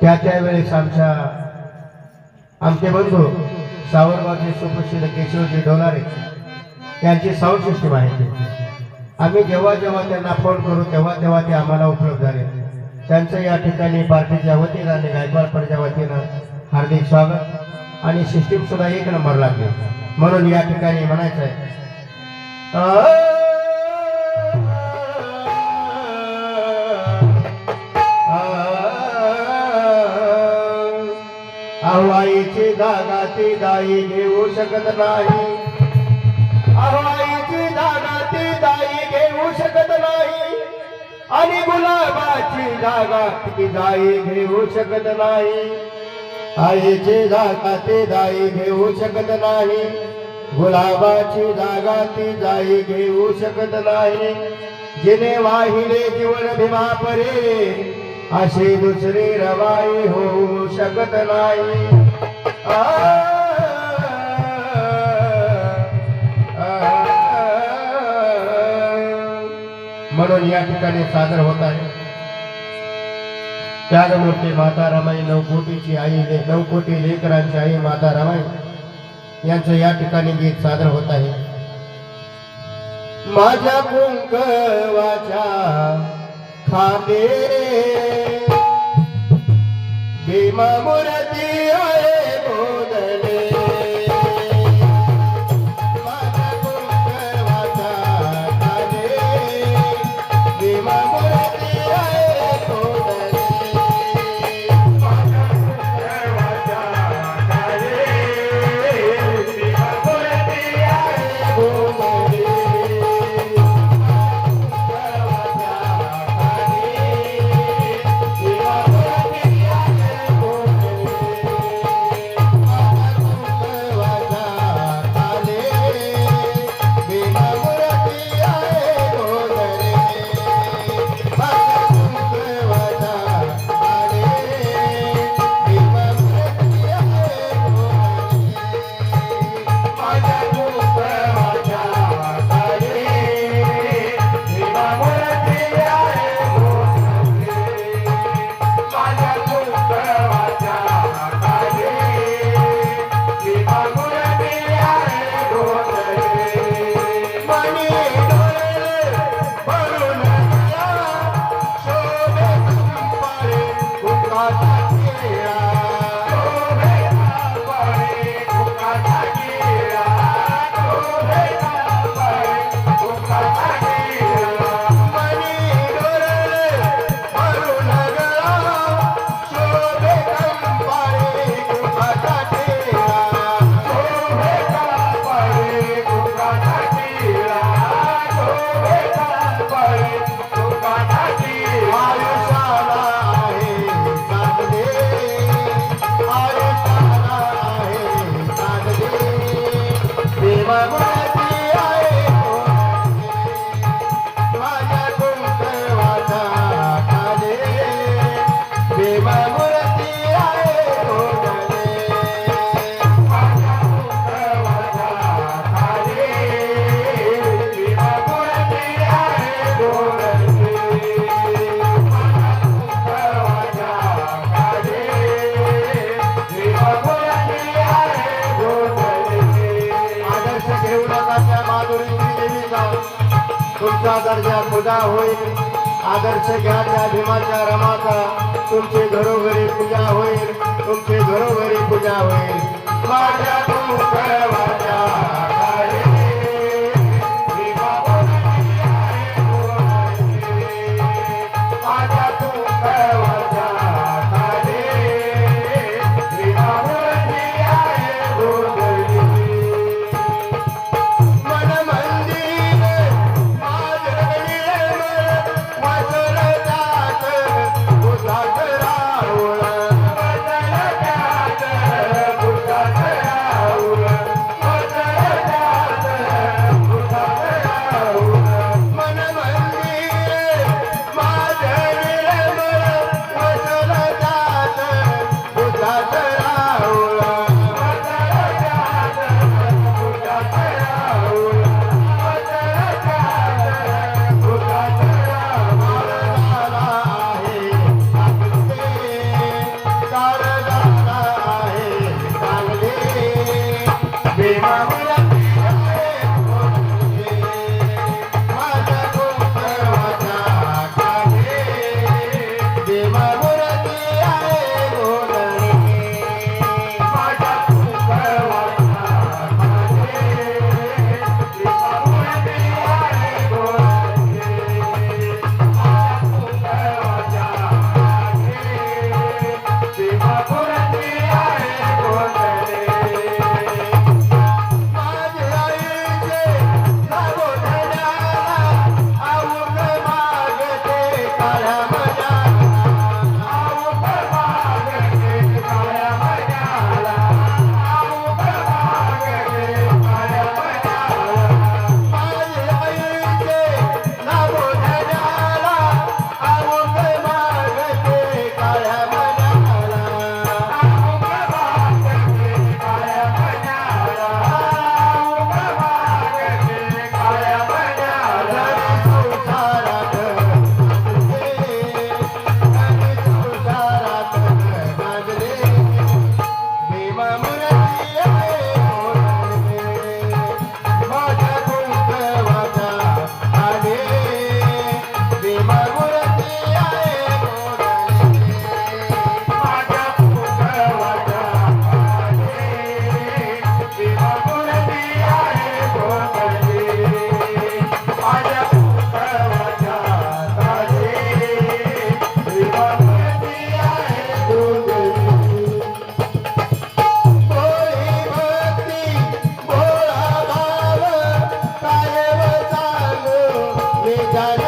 त्या त्यावेळेस आमच्या आमचे बंधू सावरगावचे सुप्रसिद्ध केशवजी डोलारे यांची साऊंड सिस्टीम आहे आम्ही जेव्हा जेव्हा त्यांना फोन करू तेव्हा तेव्हा ते आम्हाला उपलब्ध झाले त्यांचं या ठिकाणी पार्टीच्या वतीनं आणि गायकवाड परच्या वतीनं हार्दिक स्वागत. आणि सिस्टीम सुद्धा एक नंबर लागली. म्हणून या ठिकाणी म्हणायचं आहे आईची जागा ती दाई घेऊ शकत नाही. आईची जागा ती दाई घेऊ शकत नाही. आणि गुलाबाची जागा ती दाई घेऊ शकत नाही. आईची जागा ती दाई घेऊ शकत नाही. गुलाबाची जागा ती जाई घेऊ शकत नाही. जिने वाहिले जीवन भीमा परे अशी दुसरे रवा जगत नाही म्हणून या ठिकाणी सादर होत आहे. त्यागमूर्ती माता रमाई नवकोटीची आई नऊ नवकोटी लेकरांची आई माता रमाई यांचं या ठिकाणी गीत सादर होत आहे. माझ्या कुंकवाच्या खाते भीमा मुरती आहे. तुमचा दर्जा पूजा होईल. आदर्श घ्या त्या भीमाच्या रमाचा. तुमची घरोघरी पूजा होईल. तुमची घरोघरी पूजा होईल. माझ्या Bye. da